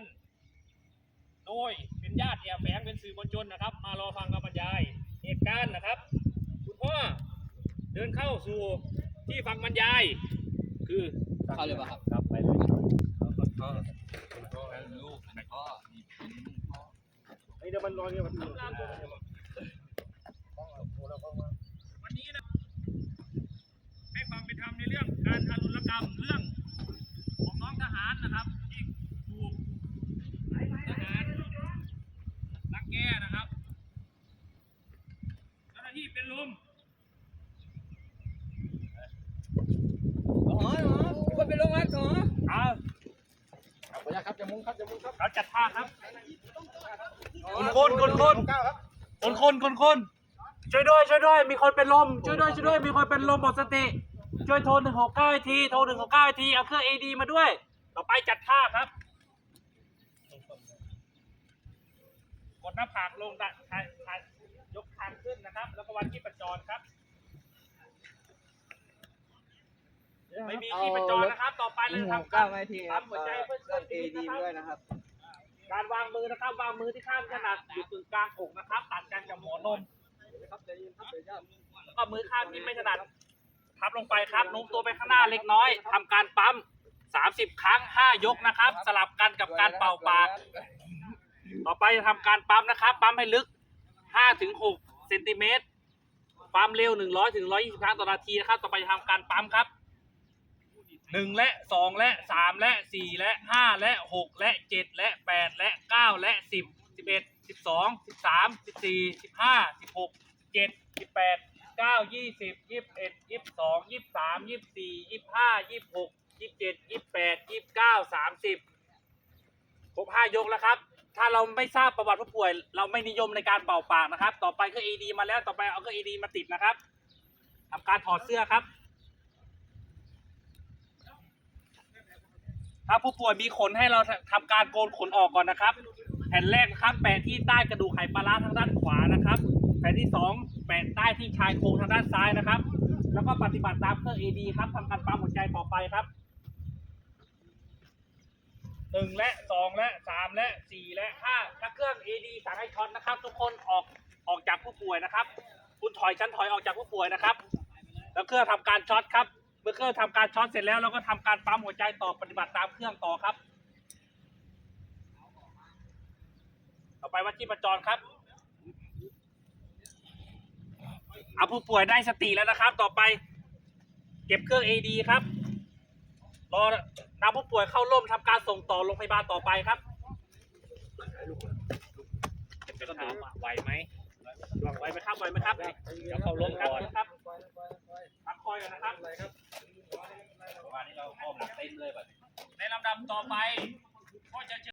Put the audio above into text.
ลโดยเป็นญาติแอบแฝงเป็นสื่อมวลชนนะครับ มารอฟังคำบรรยายเหตุการณ์นะครับ คุณพ่อเดินเข้าสู่ที่ฟังบรรยาย คือเข้าเลยป่ะครับครับไปเลยลูกพ่อมีพ่อไอ้เดี๋ยวมันรอเนี่ยมันวันนี้นะให้ความเป็นธรรมในเรื่องการทารุณกรรมเรื่องของน้องทหารนะครับ ที่ถูกทหารรักแก้นะครับ เจ้าหน้าที่เป็นลมอ๋ออ๋อคนไปลงรักสอเอาขออนุญครับจะมุ้งครับจะมุ้งครับเราจัดท่าครับคนคนคนคนครับคนคนคนคนช่วยด้วยช่วยด้วยมีคนเป็นลมช่วยด้วยช่วยด้วยมีคนเป็นลมหมดสติช่วยโทรหนึ่งหกเก้าทีโทรหนึ่งหกเก้าทีเอาเครื่องเอดีมาด้วย ต่อไปจัดท่าครับกดหน้าผากลงไดันถ่า ยถ่ายยกคางขึ้นนะครับ แล้วก็วัดที่ประจรครับ ไม่มีที่ประจรนะครับ ต่อไปเราจะทำเก้าไม่ทีครับปั๊มหัวใจเพื่อช่เรื่วอยงเอชีวิตดีนะครับด้วยนะครับ การวางมือนะครับวางมือที่ข้างขนาดอยู่ตรงกลางอกนะครับตัดกันกับหัวนมครับใจเย็นครับใจเย็นแล้วก็มือข้างที่ไม่ถนัดพับลงไปครับโน้มตัวไปข้างหน้าเล็กน้อยทำการปั๊ม30ครั้ง5ยกนะครับ สลับกันกับการเป่าปาก ต่อไปจะทำการปั๊มนะครับ ปั๊มให้ลึก 5ถึง6เซนติเมตรความเร็ว100ถึง120ครั้งต่อนาทีนะครับ ต่อไปจะทำการปั๊มครับ1และ2และ3และ4และ5และ6และ7และ8และ9และ10 11 12 13 14 15 16 7 18 9 20 21 22 23 24 25 26 27 28 29 30ครบ5ยกแล้วครับ ถ้าเราไม่ทราบประวัติผู้ป่วย เราไม่นิยมในการเป่าปากนะครับ ต่อไปเครื่อง AD มาแล้วต่อไปเอาเครื่อง AD มาติดนะครับทำการถอดเสื้อครับ ถ้าผู้ป่วยมีขนให้เราทำการโกนขนออกก่อนนะครับ แผ่นแรกนะครับแปะที่ใต้กระดูกไขปลาร้าทางด้านขวานะครับ แผ่นที่สองแปะใต้ที่ชายโครงทางด้านซ้ายนะครับ แล้วก็ปฏิบัติตามเครื่อง AD ครับทำการปั๊มหัวใจต่อไปครับ หนึ่งและสองและสามและสี่และห้าถ้าเครื่อง AD สั่งให้ช็อตนะครับ ทุกคนออกออกจากผู้ป่วยนะครับ คุณถอยชั้นถอยออกจากผู้ป่วยนะครับ แล้วเครื่องทำการช็อตครับ เมื่อเครื่องทำการช็อตเสร็จแล้วเราก็ทำการปั๊มหัวใจต่อปฏิบัติตามเครื่องต่อครับ ต่อไปวัดชีพจรครับเอาผู้ป่วยได้สติแล้วนะครับ ต่อไป เก็บเครื่อง AD ครับ รอนำผู้ป่วยเข้าร่วมทำการส่งต่อโรงพยาบาลต่อไปครับจะเป็นถามว่าไหวไหมไหวไหมครับไหวไหมครับเดี๋ยวเข้าร่วมก่อนครับพักคอยก่อนนะครับวันนี้เราอ้อมหลังเต็มเลยแบบในลำดับต่อไปก็จะเชิญ